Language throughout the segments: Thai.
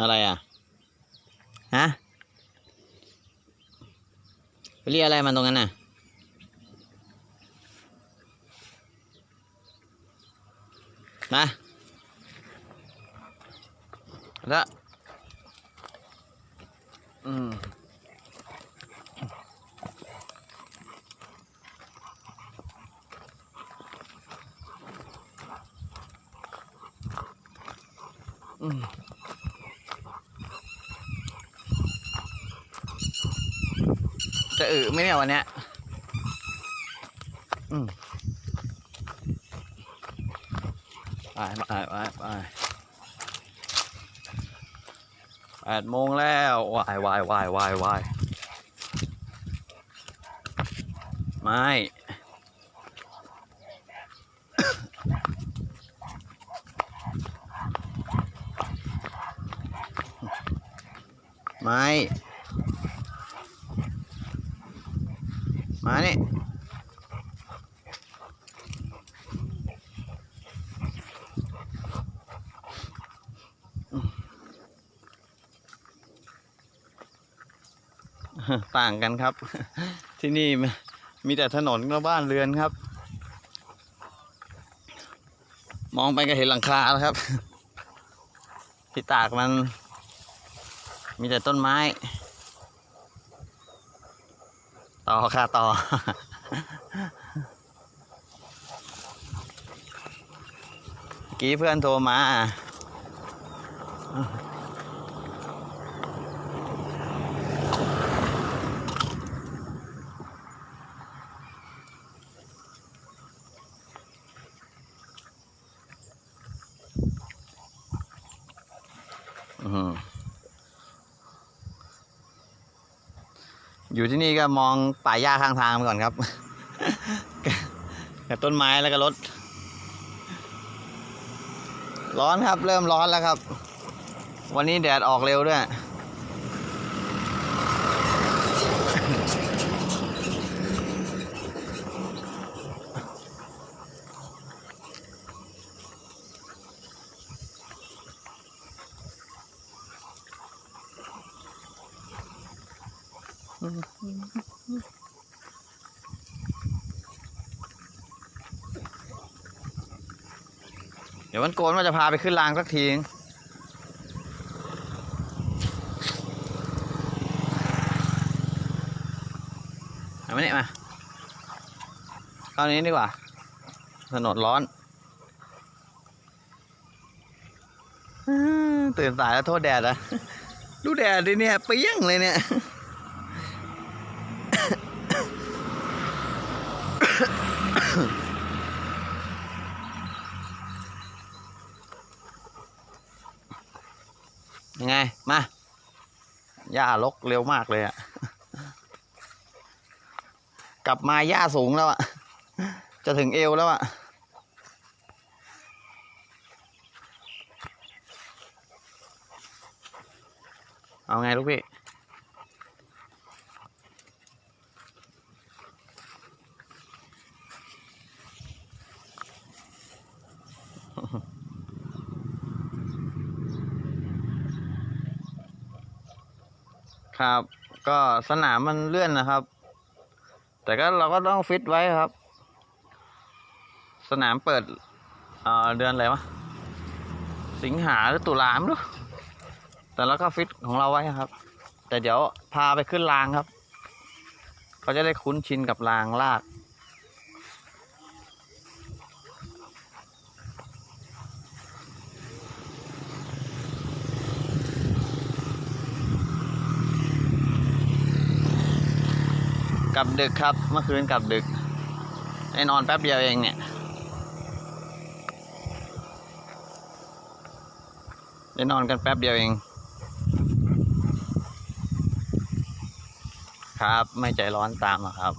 อะไรอะ ฮะไปเรียกอะไรมันตรงนั้นน่ะ มาแล้วอืมอืม จะอึไหมเนี่ยวันเนี้ยอืมไปไปไปไปแปดโมงแล้ววายวายวายวายวายไม่ไม่ มานี่ต่างกันครับ ที่นี่มีแต่ถนนกับบ้านเรือนครับ มองไปก็เห็นหลังคาแล้วครับ ที่ตากมัน มีแต่ต้นไม้ ต่อค่ะต่อ กี้เพื่อนโทรมาอือ อยู่ที่นี่ก็มองป่าหญ้าข้างทางไปก่อนครับกับต้นไม้แล้วก็รถ ร้อนครับ เริ่มร้อนแล้วครับ วันนี้แดดออกเร็วด้วย เดี๋ยววันโกนว่าจะพาไปขึ้นรางสักทีงเอามาเนี่ยมาเข้านี้ดีกว่า ถนนร้อนตื่นสายแล้วโทษแดดอะดูแดดดิเนี่ยเปรี้ยงเลยเนี่ย ยังไง มา หญ้าลกเร็วมากเลยอะกลับมาหญ้าสูงแล้วอะจะถึงเอวแล้วอะเอาไงลูกพี่ ครับ ก็สนามมันเลื่อนนะครับ แต่ก็เราก็ต้องฟิตไว้ครับ สนามเปิดเเดือนอะไรวะสิงหาหรือตุลาไม่รู้แต่เราก็ฟิตของเราไว้ครับ แต่เดี๋ยวพาไปขึ้นรางครับเขาจะได้คุ้นชินกับรางลาก กลับดึกครับ เมื่อคืนกลับดึกได้นอนแป๊บเดียวเองเนี่ย ได้นอนกันแป๊บเดียวเอง ครับ ไม่ใจร้อนตามอะครับ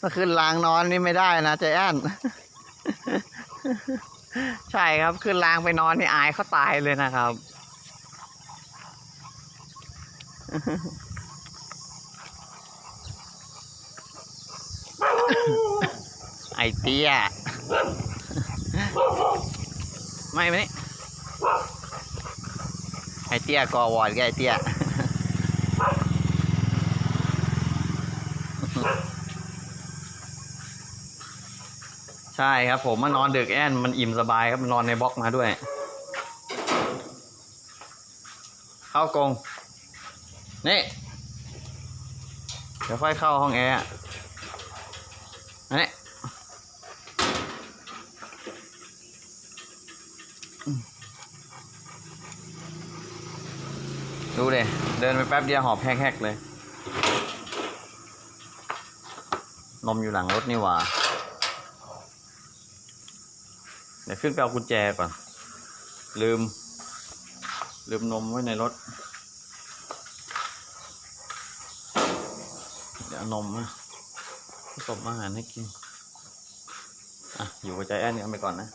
มาขึ้นรางนอนนี่ไม่ได้นะใจแอนใช่ครับขึ้นรางไปนอนนี่อายเขาตายเลยนะครับ ไอเตี้ย ไม่ไหมนี่ ไอเตี้ยกอวอดกับไอเตี้ยใช่ครับผมมานอนดึกแอนมันอิ่มสบายครับมันนอนในบล็อกมาด้วย เข้ากรงนี่เดี๋ยวค่อยเข้าห้องแอร์อะอัน ดูเลยเดินไปแป๊บเดียวหอบแฮกๆเลย นมอยู่หลังรถนี่หว่า เดี๋ยวขึ้นไปเอากุญแจก่อน ลืม ลืมนมไว้ในรถ เดี๋ยวนมมาผสมอาหารให้กิน อะ อยู่กับใจแอนนี่เอาไปก่อนนะ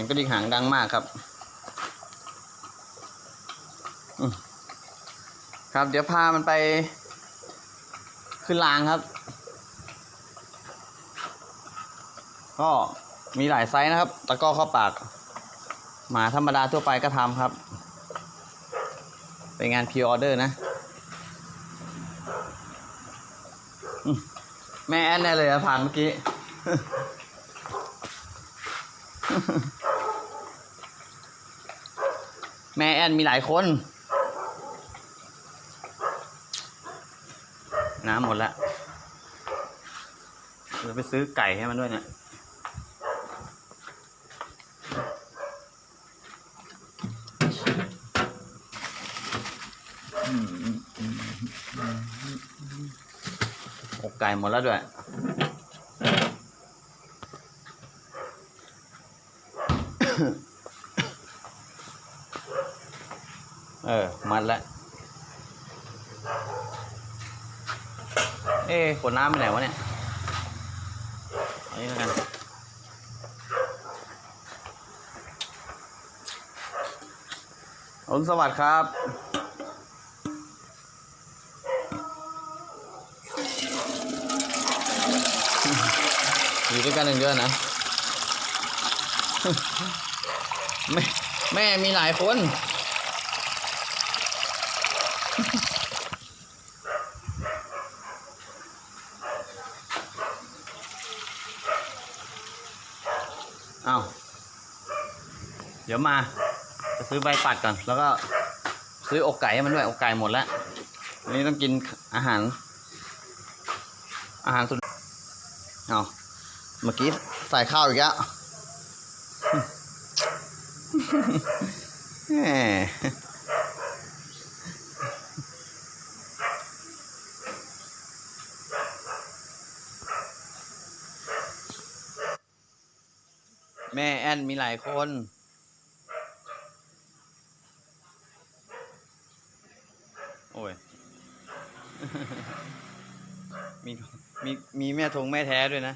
สียงกระดิ่งหางดังมากครับครับ เดี๋ยวพามันไป ขึ้นรางครับ ก็มีหลายไซส์นะครับ ตะก้อเข้าปาก หมาธรรมดาทั่วไปก็ทำครับ เป็นงานพ r ออเดอร์นะ แม่แอนแน่เลยอะผ่านเมื่อกี้ แม่แอนมีหลายคน น้ำหมดแล้วเดี๋ยวไปซื้อไก่ให้มันด้วยเนี่ยอกไก่หมดแล้วด้วย เออ มัดแล้ว เอ๊ขวดน้ำไปไหนวะเนี่ยเอันนี้แล้วกันอรุณสวัสดิ์ครับ อยู่ด้วยกันหนึ่งเดือนนะ แม่ แม่มีหลายคน เอาเดี๋ ยวมาจะซื้อใบปัดก่อน แล้วก็ซื้ออกไก่ให้มันด้วยอกไก่หมดแล้ววันนี้ต้องกินอาหาร อาหารสุดเอาเมื่อกี้ใส่ข้าวอีกแล้วแหมแม่แอนมีหลายคน โอ้ย มีมีมีแม่ทงแม่แท้ด้วยนะ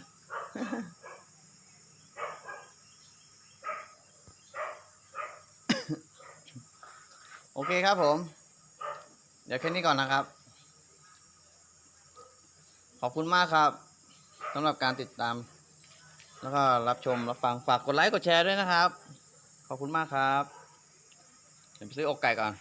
โอเคครับผม เดี๋ยวแค่นี้ก่อนนะครับ ขอบคุณมากครับสำหรับการติดตาม แล้วก็รับชม รับฟัง ฝากกดไลค์ กดแชร์ด้วยนะครับ ขอบคุณมากครับ เดี๋ยวไปซื้ออกไก่ก่อน